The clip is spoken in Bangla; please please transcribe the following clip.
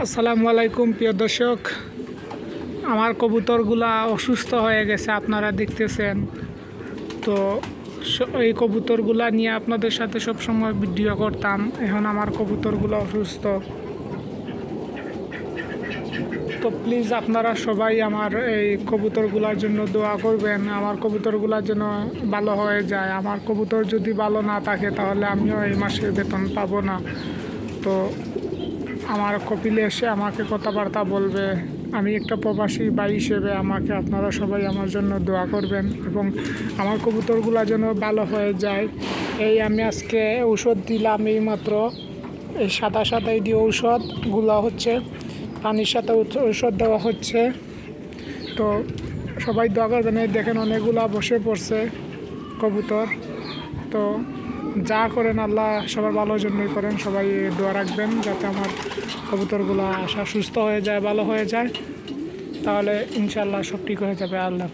আসসালামু আলাইকুম, প্রিয় দর্শক। আমার কবুতরগুলা অসুস্থ হয়ে গেছে, আপনারা দেখতেছেন। তো এই কবুতরগুলা নিয়ে আপনাদের সাথে সব সময় ভিডিও করতাম। এখন আমার কবুতরগুলো অসুস্থ। তো প্লিজ আপনারা সবাই আমার এই কবুতরগুলোর জন্য দোয়া করবেন। আমার কবুতরগুলো যেন ভালো হয়ে যায়। আমার কবুতর যদি ভালো না থাকে, তাহলে আমিও এই মাসে বেতন পাবো না। তো আমার কপিলে এসে আমাকে কথাবার্তা বলবে। আমি একটা প্রবাসী ভাই হিসেবে আমাকে আপনারা সবাই আমার জন্য দোয়া করবেন এবং আমার কবুতরগুলো যেন ভালো হয়ে যায়। এই আমি আজকে ঔষধ দিলাম এই মাত্র এই সাদা সাদা এই দিয়ে ঔষধগুলো হচ্ছে, পানির সাথে ঔষধ দেওয়া হচ্ছে। তো সবাই দোয়া করবেন, এই দেখেন অনেকগুলা বসে পড়ছে কবুতর। তো যা করেন আল্লাহ, সবার ভালোর জন্যই করেন। সবাই দোয়া রাখবেন যাতে আমার কবুতরগুলো আসা সুস্থ হয়ে যায়, ভালো হয়ে যায়। তাহলে ইনশাল্লাহ সব ঠিক হয়ে যাবে। আল্লাহ